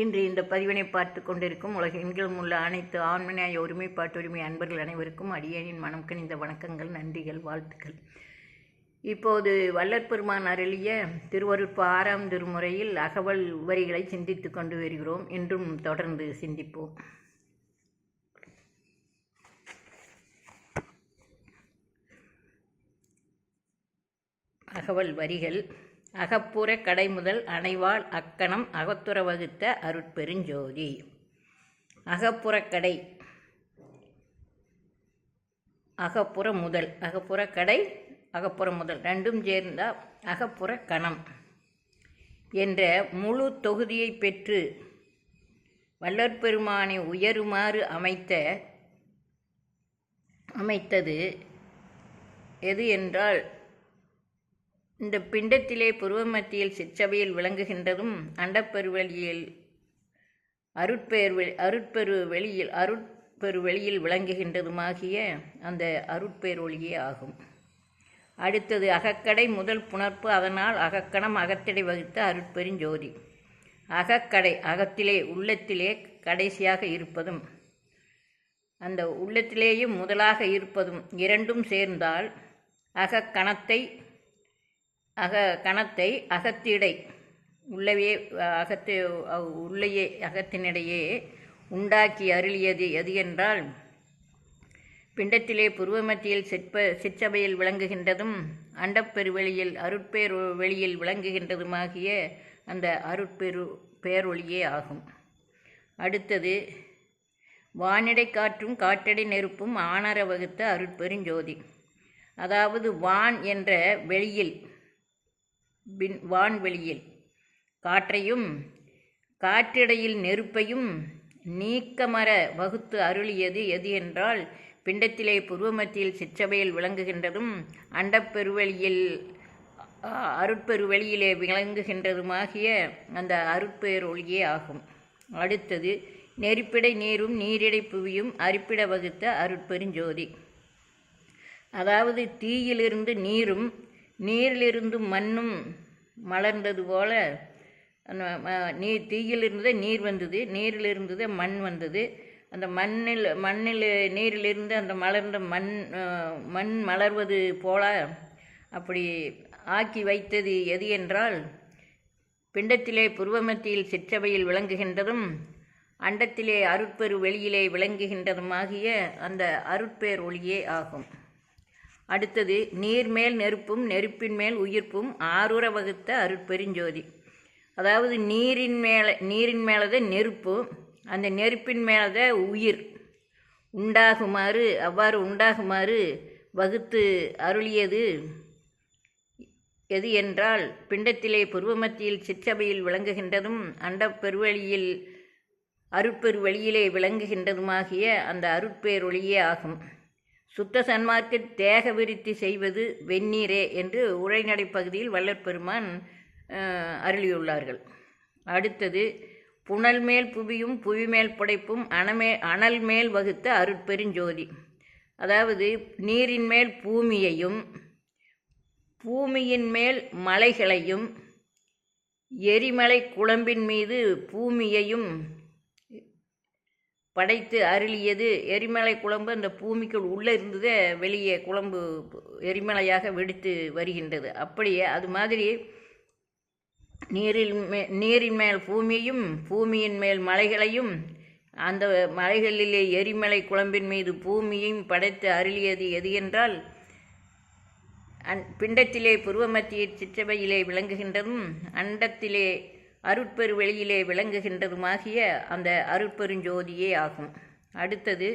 இன்று இந்த பதிவினை பார்த்து கொண்டிருக்கும் உலகெங்கிலும் உள்ள அனைத்து ஆண்மனையாய ஒருமைப்பாட்டுரிமை அன்பர்கள் அனைவருக்கும் அடியேனின் மனம் கணிந்த வணக்கங்கள் நன்றிகள் வாழ்த்துக்கள். இப்போது வல்லற்பெருமான் அருளிய திருவருட்பு ஆறாம் திருமுறையில் அகவல் வரிகளை சிந்தித்து கொண்டு வருகிறோம். என்றும் தொடர்ந்து சிந்திப்போம். அகவல் வரிகள் அகப்புற கடை முதல் அணைவாள் அக்கணம் அகத்துற வகுத்த அருட்பெருஞ்சோதி. அகப்புறக்கடை அகப்புற முதல். அகப்புற கடை அகப்புற முதல். ரெண்டும் சேர்ந்தால் அகப்புற கணம் என்ற முழு தொகுதியை பெற்று வல்லற்பெருமானை உயருமாறு அமைத்த அமைத்தது எது என்றால் இந்த பிண்டத்திலே புருவமத்தியில் சிற்றவையில் விளங்குகின்றதும் அண்டப்பெருவெளியில் அருட்பெயர் அருட்பெரு வெளியில் அருட்பெரு வெளியில் விளங்குகின்றதுமாகிய அந்த அருட்பெயரொழியே ஆகும். அடுத்தது அகக்கடை முதல் புணர்ப்பு அதனால் அகக்கணம் அகத்திடை வகுத்த அருட்பெருஞ்சோதி. அகக்கடை அகத்திலே உள்ளத்திலே கடைசியாக இருப்பதும் அந்த உள்ளத்திலேயும் முதலாக இருப்பதும் இரண்டும் சேர்ந்தால் அகக்கணத்தை அக கணத்தை அகத்திடை உள்ளவே அகத்து உள்ளேயே அகத்தினிடையே உண்டாக்கி அருளியது எது என்றால் பிண்டத்திலே புருவமத்தியில் சிற்ப சிற்றபையில் விளங்குகின்றதும் அண்டப்பெருவெளியில் அருட்பேர் வெளியில் விளங்குகின்றதுமாகிய அந்த அருட்பெரு பேரொளியே ஆகும். அடுத்தது வானிடை காற்றும் காற்றடை நெருப்பும் ஆணர வகுத்த அருட்பெருஞ்சோதி அதாவது வான் என்ற வெளியில் விண் வான்வெளியில். காற்றையும் காற்றிடையில் நெருப்பையும் நீக்கமர வகுத்து அருளியது எது என்றால் பிண்டத்திலே புருவமத்தியில் சிற்றவையில் விளங்குகின்றதும் அண்டப்பெருவெளியில் அருட்பெருவெளியிலே விளங்குகின்றதுமாகிய அந்த அருட்பெருவொளியே ஆகும். அடுத்தது நெருப்பிடை நீரும் நீரிடை புவியும் அரிப்பிட வகுத்த அருட்பெருஞ்சோதி அதாவது தீயிலிருந்து நீரும் நீரிலிருந்து மண்ணும் மலர்ந்தது போல நீர் தீயிலிருந்து நீர் வந்தது நீரில் மண் வந்தது. அந்த மண்ணில் மண்ணில் நீரிலிருந்து அந்த மலர்ந்த மண் மண் மலர்வது போல அப்படி ஆக்கி வைத்தது எது என்றால் பிண்டத்திலே புருவமத்தியில் சிற்றவையில் விளங்குகின்றதும் அண்டத்திலே அருட்பெரு வெளியிலே விளங்குகின்றதுமாகிய அந்த அருட்பேர் ஒளியே ஆகும். அடுத்தது நீர்மேல் நெருப்பும் நெருப்பின் மேல் உயிர்ப்பும் ஆரூர வகுத்த அருட்பெருஞ்சோதி. அதாவது நீரின் மேலே நீரின் மேலத நெருப்பு அந்த நெருப்பின் மேலத உயிர் உண்டாகுமாறு அவ்வாறு உண்டாகுமாறு வகுத்து அருளியது எது என்றால் பிண்டத்திலே புருவமத்தியில் சிற்றபையில் விளங்குகின்றதும் அண்ட பெருவெளியில் அருட்பெருவெளியிலே விளங்குகின்றதுமாகிய அந்த அருட்பேரொழியே ஆகும். சுத்த சன்மார்க்கு தேக விருத்தி செய்வது வெந்நீரே என்று உரைநடை பகுதியில் வல்லற்பெருமான் அருளியுள்ளார்கள். அடுத்தது புனல் மேல் புவியும் புவி மேல் புடைப்பும் அணமே அனல் மேல் வகுத்த அருட்பெருஞ்சோதி அதாவது நீரின் மேல் பூமியையும் பூமியின் மேல் மலைகளையும் எரிமலை குழம்பின் மீது பூமியையும் படைத்து அருளியது எரிமலை குழம்பு அந்த பூமிக்குள் உள்ளே இருந்ததே வெளியே குழம்பு எரிமலையாக வெடித்து வருகின்றது. அப்படியே அது மாதிரி நீரில் மே நீரின் மேல் பூமியையும் பூமியின் மேல் மலைகளையும் அந்த மலைகளிலே எரிமலை குழம்பின் மீது பூமியையும் படைத்து அருளியது எது என்றால் அந் பிண்டத்திலே புருவமத்திய சிற்றவையிலே விளங்குகின்றதும் அண்டத்திலே அருட்பெரு வெளியிலே விளங்குகின்றதுமாகிய அந்த அருட்பெருஞ்சோதியே ஆகும். அடுத்தது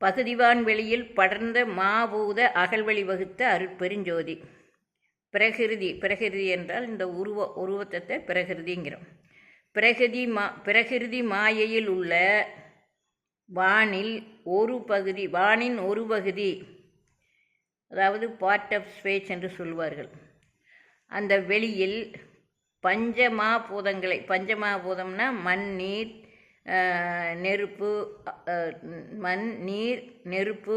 பகுதிவான் வெளியில் படர்ந்த மாபூத அகழ்வழி வகுத்த அருட்பெருஞ்சோதி. பிரகிருதி பிரகிருதி என்றால் இந்த உருவ உருவத்தத்தை பிரகிருதிங்கிறோம். பிரகிருதி மா பிரகிருதி மாயையில் உள்ள வானில் ஒரு பகுதி வானின் ஒரு பகுதி அதாவது பார்ட் ஆஃப் ஸ்பேஸ் என்று சொல்வார்கள். அந்த வெளியில் பஞ்சமா பூதங்களை பஞ்சமா பூதம்னா மண் நீர் நெருப்பு மண் நீர் நெருப்பு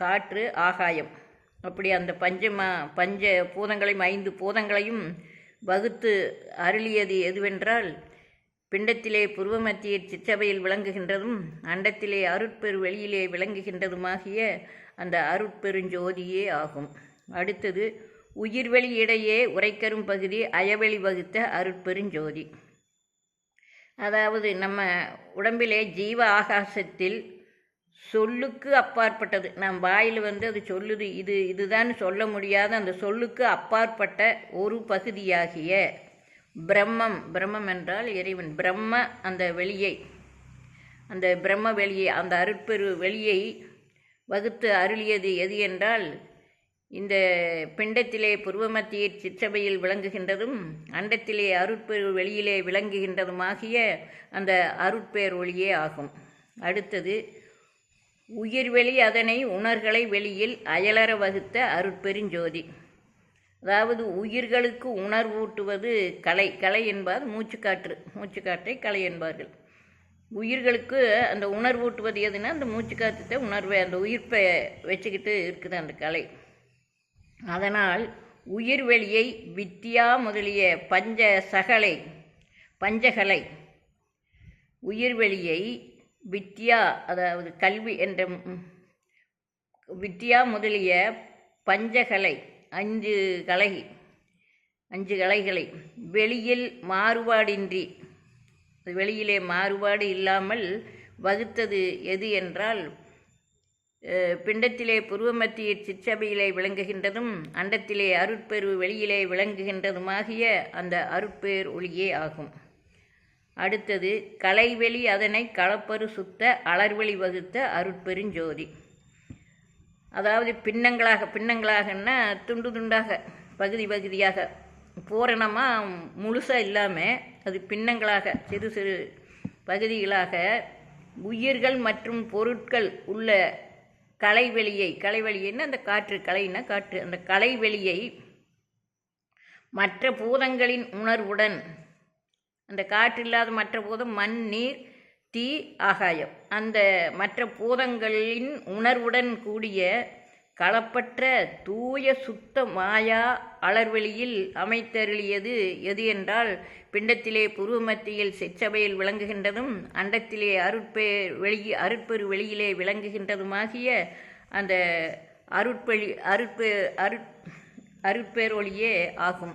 காற்று ஆகாயம். அப்படி அந்த பஞ்சமா பஞ்ச பூதங்களையும் ஐந்து பூதங்களையும் வகுத்து அருளியது எதுவென்றால் பிண்டத்திலே புருவமத்திய சிற்றபையில் விளங்குகின்றதும் அண்டத்திலே அருட்பெரு வெளியிலே விளங்குகின்றதுமாகிய அந்த அருட்பெருஞ்சோதியே ஆகும். அடுத்தது உயிர்வெளி இடையே உரைக்கரும் பகுதி அயவெளி வகுத்த அருட்பெருஞ்சோதி. அதாவது நம்ம உடம்பிலே ஜீவ ஆகாசத்தில் சொல்லுக்கு அப்பாற்பட்டது. நம் வாயில் வந்து அது சொல்லுது இது இதுதான் சொல்ல முடியாத அந்த சொல்லுக்கு அப்பாற்பட்ட ஒரு பகுதியாகிய பிரம்மம். பிரம்மம் என்றால் இறைவன். பிரம்ம அந்த வெளியை அந்த பிரம்ம வெளியை அந்த அருட்பெரு வெளியை வகுத்து அருளியது எது என்றால் இந்த பிண்டத்திலே புருவமத்திய சிற்றபையில் விளங்குகின்றதும் அண்டத்திலே அருட்பெரு வெளியிலே விளங்குகின்றதுமாகிய அந்த அருட்பேர் ஒளியே ஆகும். அடுத்தது உயிர்வெளி அதனை உணர்களை வெளியில் அயலற வகுத்த அருட்பெருஞ்சோதி அதாவது உயிர்களுக்கு உணர்வூட்டுவது கலை கலை என்பார் மூச்சுக்காற்று மூச்சுக்காற்றை கலை என்பார்கள். உயிர்களுக்கு அந்த உணர்வூட்டுவது எதுனா அந்த மூச்சுக்காற்றை உணர்வை அந்த உயிர்ப்பை வச்சுக்கிட்டு இருக்குது அந்த கலை. அதனால் உயிர்வெளியை வித்தியா முதலிய பஞ்ச சகலை பஞ்சகலை. உயிர்வெளியை வித்யா அதாவது கல்வி என்ற வித்யா முதலிய பஞ்சகலை அஞ்சு கலை அஞ்சு கலைகளை வெளியில் மாறுபாடின்றி வெளியிலே மாறுபாடு இல்லாமல் வகுத்தது எது என்றால் பிண்டத்திலே புருவமத்திய சிற்றபையிலே விளங்குகின்றதும் அண்டத்திலே அருட்பெரு வெளியிலே விளங்குகின்றதுமாகிய அந்த அருட்பேர் ஒளியே ஆகும். அடுத்தது கலைவெளி அதனை களப்பரு சுத்த அலர்வெளி வகுத்த அருட்பெருஞ்சோதி. அதாவது பின்னங்களாக பின்னங்களாகன்னா துண்டு துண்டாக பகுதி பகுதியாக பூரணமாக முழுசாக இல்லாமல் அது பின்னங்களாக சிறு சிறு பகுதிகளாக உயிர்கள் மற்றும் பொருட்கள் உள்ள கலைவெளியை கலைவெளின்னா அந்த காற்று கலைன்னா காற்று? அந்த கலைவெளியை மற்ற பூதங்களின் உணர்வுடன் அந்த காற்று இல்லாத மற்ற பூதம் மண் நீர் தீ ஆகாயம். அந்த மற்ற பூதங்களின் உணர்வுடன் கூடிய களப்பற்ற தூய சுத்த மாயா அலர்வெளியில் அமைத்தருளியது எது என்றால் பிண்டத்திலே புருவமத்தியில் செச்சபையில் விளங்குகின்றதும் அண்டத்திலே அருட்பே வெளி அருட்பெரு வெளியிலே விளங்குகின்றதுமாகிய அந்த அருட்பெளி அருட்பே அருட் அருட்பேரொழியே ஆகும்.